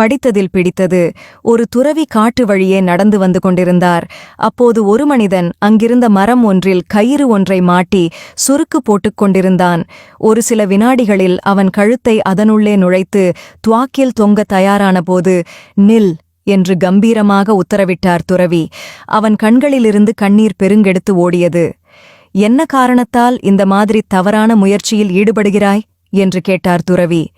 படித்ததில் பிடித்தது. ஒரு துறவி காட்டு வழியே நடந்து வந்து கொண்டிருந்தார். அப்போது ஒரு மனிதன் அங்கிருந்த மரம் ஒன்றில் கயிறு ஒன்றை மாட்டி சுருக்கு போட்டுக் கொண்டிருந்தான். ஒரு சில வினாடிகளில் அவன் கழுத்தை அதனுள்ளே நுழைத்து துவாக்கில் தொங்க தயாரானபோது நில் என்று கம்பீரமாக உத்தரவிட்டார் துறவி. அவன் கண்களிலிருந்து கண்ணீர் பெருங்கெடுத்து ஓடியது. என்ன காரணத்தால் இந்த மாதிரி தவறான முயற்சியில் ஈடுபடுகிறாய்? என்று கேட்டார் துறவி.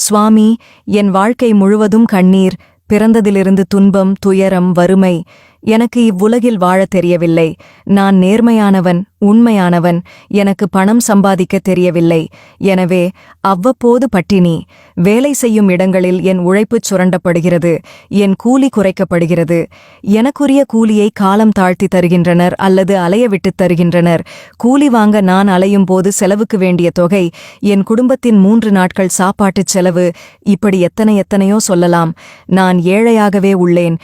சுவாமி என் வாழ்க்கை முழுவதும் கண்ணீர் பிறந்ததிலிருந்து துன்பம் துயரம் வறுமை எனக்கு இவ்வுலகில் வாழத் தெரியவில்லை. நான் நேர்மையானவன் உண்மையானவன் எனக்கு பணம் சம்பாதிக்க தெரியவில்லை. எனவே அவ்வப்போது பட்டினி வேலை செய்யும் இடங்களில் என் உழைப்புச் சுரண்டப்படுகிறது என் கூலி குறைக்கப்படுகிறது. எனக்குரிய கூலியை காலம் தாழ்த்தி தருகின்றனர் அல்லது அலைய விட்டு தருகின்றனர். கூலி வாங்க நான் அலையும் போது செலவுக்கு வேண்டிய தொகை என் குடும்பத்தின் மூன்று நாட்கள் சாப்பாட்டுச் செலவு இப்படி எத்தனை எத்தனையோ சொல்லலாம். நான் ஏழையாகவே உள்ளேன்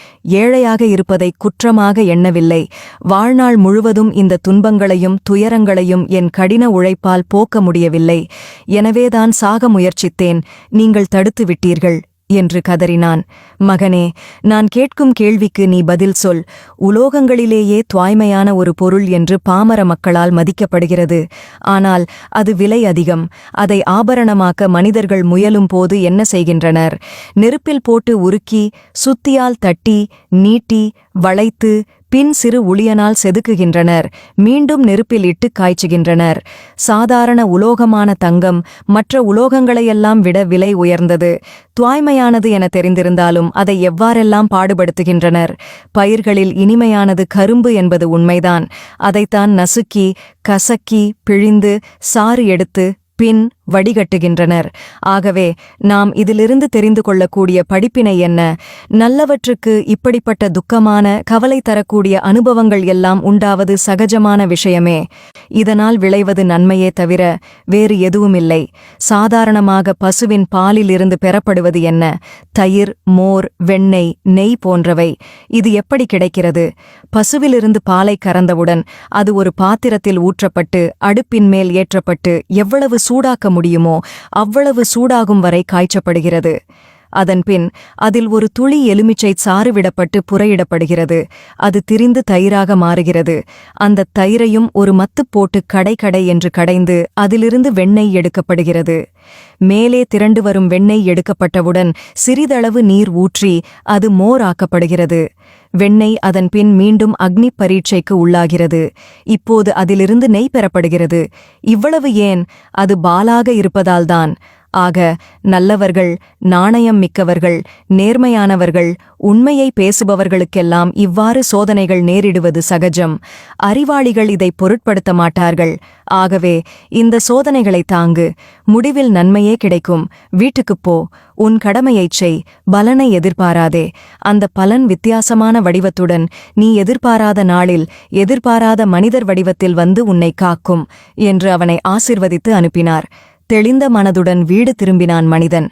ஏழையாக இருப்பதை குற்றமாக எண்ணவில்லை. வாழ்நாள் முழுவதும் இந்த துன்பங்களையும் துயரங்களையும் என் கடின உழைப்பால் போக்க முடியவில்லை. எனவேதான் சாக முயற்சித்தேன். நீங்கள் தடுத்து விட்டீர்கள் என்று கதறினான். மகனே நான் கேட்கும் கேள்விக்கு நீ பதில் சொல். உலோகங்களிலேயே துவாய்மையான ஒரு பொருள் என்று பாமர மக்களால் மதிக்கப்படுகிறது. ஆனால் அது விலை அதிகம். அதை ஆபரணமாக்க மனிதர்கள் முயலும் போது என்ன செய்கின்றனர்? நெருப்பில் போட்டு உருக்கி சுத்தியால் தட்டி நீட்டி வளைத்து பின் சிறு உளியனால் செதுக்குகின்றனர். மீண்டும் நெருப்பில் இட்டு காய்ச்சுகின்றனர். சாதாரண உலோகமான தங்கம் மற்ற உலோகங்களையெல்லாம் விட விலை உயர்ந்தது. துவாய்மையானது என தெரிந்திருந்தாலும் அதை எவ்வாறெல்லாம் பாடுபடுத்துகின்றனர்? பயிர்களில் இனிமையானது கரும்பு என்பது உண்மைதான். அதைத்தான் நசுக்கி கசக்கி பிழிந்து சாறு எடுத்து பின் வடிகட்டுகின்றனர். ஆகவே நாம் இதிலிருந்து தெரிந்து கொள்ளக்கூடிய படிப்பினை என்ன? நல்லவற்றுக்கு இப்படிப்பட்ட துக்கமான கவலை தரக்கூடிய அனுபவங்கள் எல்லாம் உண்டாவது சகஜமான விஷயமே. இதனால் விளைவது நன்மையே தவிர வேறு எதுவுமில்லை சாதாரணமாக பசுவின் பாலிலிருந்து பெறப்படுவது என்ன? தயிர் மோர் வெண்ணெய் நெய் போன்றவை. இது எப்படி கிடைக்கிறது? பசுவிலிருந்து பாலை கறந்தவுடன் அது ஒரு பாத்திரத்தில் ஊற்றப்பட்டு அடுப்பின் மேல் ஏற்றப்பட்டு எவ்வளவு சூடாக்க முடியுமோ அவ்வளவு சூடாகும் வரை காய்ச்சப்படுகிறது. அதன்பின் அதில் ஒரு துளி எலுமிச்சை சாறு விடப்பட்டு புறையிடப்படுகிறது அது திரிந்து தயிராக மாறுகிறது. அந்த தயிரையும் ஒரு மத்து போட்டு கடை கடை என்று கடைந்து அதிலிருந்து வெண்ணெய் எடுக்கப்படுகிறது. மேலே திரண்டு வரும் வெண்ணெய் எடுக்கப்பட்டவுடன் சிறிதளவு நீர் ஊற்றி அது மோர் ஆக்கப்படுகிறது வெண்ணெய் அதன் பின் மீண்டும் அக்னி பரீட்சைக்கு உள்ளாகிறது. இப்போது அதிலிருந்து நெய் பெறப்படுகிறது. இவ்வளவு ஏன்? அது பாலாக இருப்பதால்தான். ஆக நல்லவர்கள் நாணயம் மிக்கவர்கள் நேர்மையானவர்கள் உண்மையை பேசுபவர்களுக்கெல்லாம் இவ்வாறு சோதனைகள் நேரிடுவது சகஜம். அறிவாளிகள் இதை பொருட்படுத்த மாட்டார்கள். ஆகவே இந்த சோதனைகளை தாங்கு. முடிவில் நன்மையே கிடைக்கும். வீட்டுக்குப் போ. உன் கடமையைச் செய். பலனை எதிர்பாராதே. அந்த பலன் வித்தியாசமான வடிவத்துடன் நீ எதிர்பாராத நாளில் எதிர்பாராத மனிதர் வடிவத்தில் வந்து உன்னை காக்கும் என்று அவனை ஆசிர்வதித்து அனுப்பினார். தெளிந்த மனதுடன் வீடு திரும்பினான் மனிதன்.